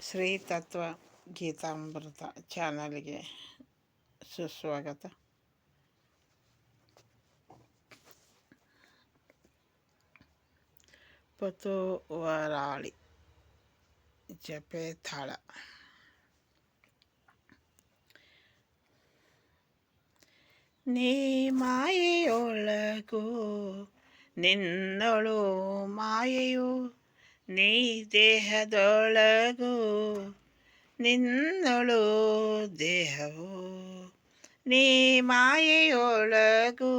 ಶ್ರೀ ತತ್ವ ಗೀತಾಮೃತ ಚಾನಲ್ಗೆ ಸುಸ್ವಾಗತ ಪತುವರಾಳಿ ಜಪೆ ತಾಳ ನೀ ಮಾಯೆಯೊಳಗು ನಿನ್ನಳು ಮಾಯೆಯು ನೀ ದೇಹದೊಳಗು ನಿನ್ನಳು ದೇಹವು. ನೀ ಮಾಯೆಯೊಳಗು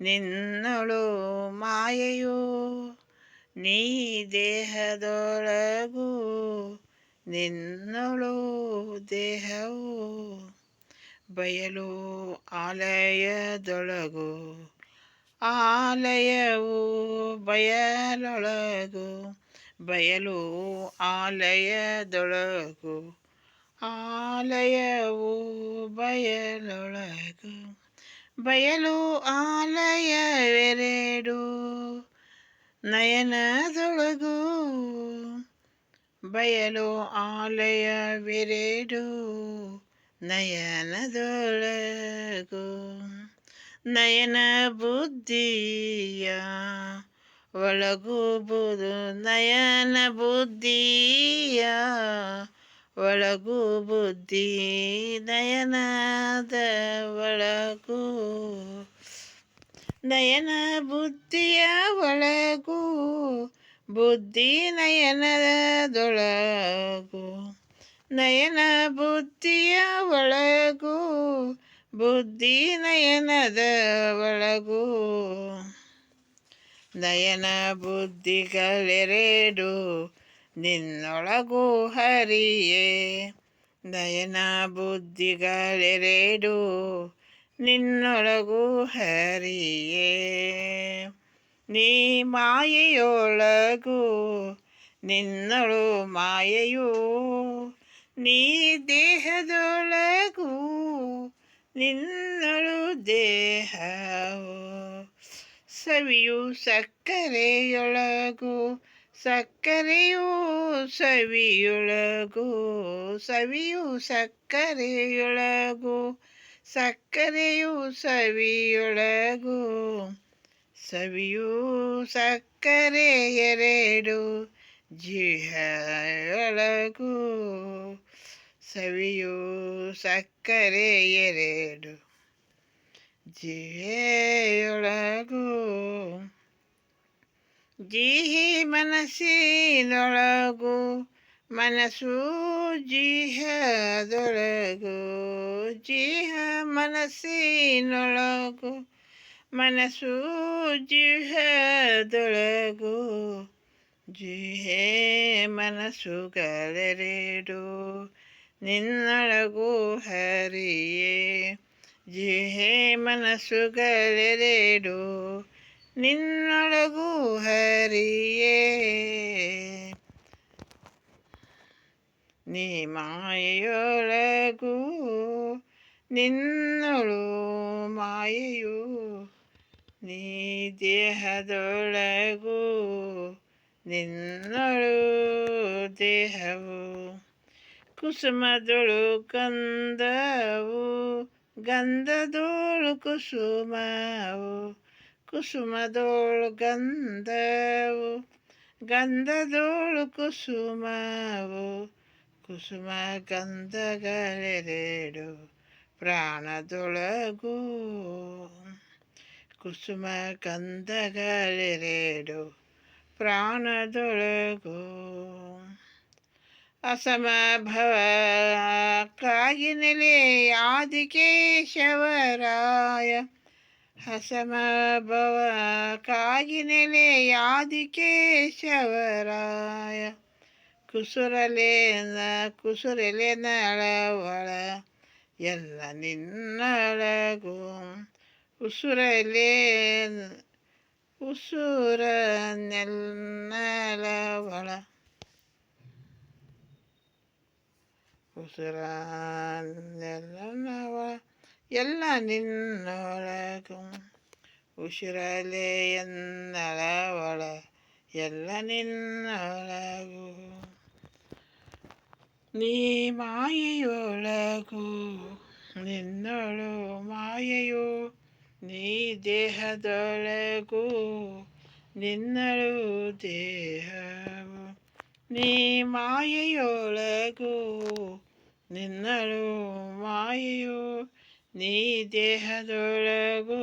ನಿನ್ನಳು ಮಾಯೆಯು. ನೀ ದೇಹದೊಳಗು ನಿನ್ನಳು ದೇಹವು. ಬಯಲು ಆಲಯದೊಳಗು ಆಲಯವು ಬಯಲೊಳಗು ಬಯಲು ಆಲಯದೊಳಗು ಆಲಯವು ಬಯಲೊಳಗು ಬಯಲು ಆಲಯವೆರಡು ನಯನದೊಳಗು ಬಯಲು ಆಲಯವೆರಡು ನಯನದೊಳಗು ನಯನ ಬುದ್ಧಿಯ ಒಳಗುವುದು ನಯನ ಬುದ್ಧಿಯ ಒಳಗು ಬುದ್ಧಿ ನಯನದ ಒಳಗು ನಯನ ಬುದ್ಧಿಯ ಒಳಗು ಬುದ್ಧಿ ನಯನದೊಳಗು ನಯನ ಬುದ್ಧಿಯ ಒಳಗು ಬುದ್ಧಿ ನಯನದ ಒಳಗು ನಯನ ಬುದ್ಧಿಗಳೆರಡು ನಿನ್ನೊಳಗು ಹರಿಯೇ. ನಯನ ಬುದ್ಧಿಗಳೆರಡು ನಿನ್ನೊಳಗು ಹರಿಯೇ. ನೀ ಮಾಯೆಯೊಳಗು ನಿನ್ನಳು ಮಾಯೆಯು. ನೀ ದೇಹದೊಳಗು ನಿನ್ನಳು ದೇಹವು ಸವಿಯು ಸಕ್ಕರೆಯೊಳಗು, ಸಕ್ಕರೆಯು ಸವಿಯೊಳಗು, ಸವಿಯು ಸಕ್ಕರೆಯೊಳಗು, ಸಕ್ಕರೆಯು ಸವಿಯೊಳಗು, ಸವಿಯು ಸಕ್ಕರೆ ಎರಡು ಜಿಹೊಳಗು ಸವಿಯು ಸಕ್ಕರೆ ಎರಡು ಜಿಹೆಯೊಳಗು ಜಿಹಿ ಮನಸ್ಸಿನೊಳಗು ಮನಸ್ಸು ಜಿಹದೊಳಗು ಜಿಹ ಮನಸ್ಸಿನೊಳಗು ಮನಸ್ಸು ಜಿಹದೊಳಗು ಜಿಹೆ ಮನಸ್ಸುಗಳೆರಡು ನಿನ್ನೊಳಗು ಹರಿಯೇ ಜಿಹೆ ಮನಸ್ಸುಗಳೆರಡು ನಿನ್ನೊಳಗೂ ಹರಿಯೇ. ನೀ ಮಾಯೆಯೊಳಗೂ ನಿನ್ನಳು ಮಾಯೆಯು ನೀ ದೇಹದೊಳಗೂ ನಿನ್ನಳು ದೇಹವು. ಕುಸುಮದೊಳು ಕಂದವು ಗಂಧದೋಳು ಕುಸುಮವು ಕುಸುಮದೋಳು ಗಂಧವು ಗಂಧದೋಳು ಕುಸುಮವು ಕುಸುಮ ಗಂಧಗಳೆರಡು ಪ್ರಾಣದೊಳಗು ಕುಸುಮ ಗಂಧಗಳೆರಡು ಪ್ರಾಣದೊಳಗು. ಅಸಮಭವ ಕಾಗಿನಲೆ ಆದಿಕೇಶವರಾಯ ಹಸಮಭವ ಕಾಗಿನೆಲೆ ಆದಿಕೇಶವರಾಯ ಕುಸುರಲೇನ ಕುಸುರಲೆ ನಳವಳ ಎಲ್ಲ ನಿನ್ನಳಗು ಉಸುರಲೇ ಉಸುರ ನೆಲ್ಲವಳ ಉಸಿರನ್ನೆಲ್ಲನವ ಎಲ್ಲ ನಿನ್ನೊಳಗು ಉಸಿರಲೆ ಎನ್ನಳವಳ ಎಲ್ಲ ನಿನ್ನೊಳಗು ನೀ ಮಾಯೆಯೊಳಗು ನಿನ್ನಳು ಮಾಯೆಯೋ ನೀ ದೇಹದೊಳಗು ನಿನ್ನಳು ದೇಹವು ನೀ ಮಾಯೆಯೊಳಗು ನಿನ್ನಳು ಮಾಯೆಯೋ ನೀ ದೇಹದೊಳಗು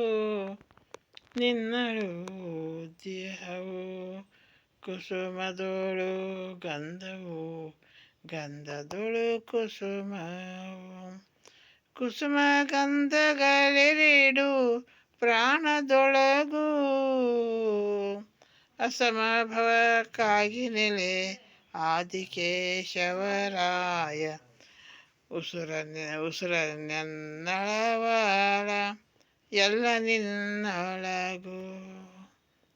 ನಿನ್ನಳು ದೇಹವು ಕುಸುಮದೋಳು ಗಂಧವು ಗಂಧದೊಳು ಕುಸುಮವು ಕುಸುಮ ಗಂಧಗಳೆರಡು ಪ್ರಾಣದೊಳಗೂ ಅಸಮಭವಕ್ಕಾಗಿ ನೆಲೆ ಆದಿಕೇಶವರಾಯ ಉಸುರ ಉಸುರ ನೆನ್ನಳವಾಳ ಎಲ್ಲ ನಿನ್ನೊಳಗು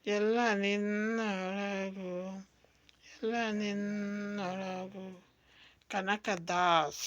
ಎಲ್ಲ ನಿನ್ನೊಳಗು ಎಲ್ಲ ನಿನ್ನೊಳಗು ಕನಕದಾಸ್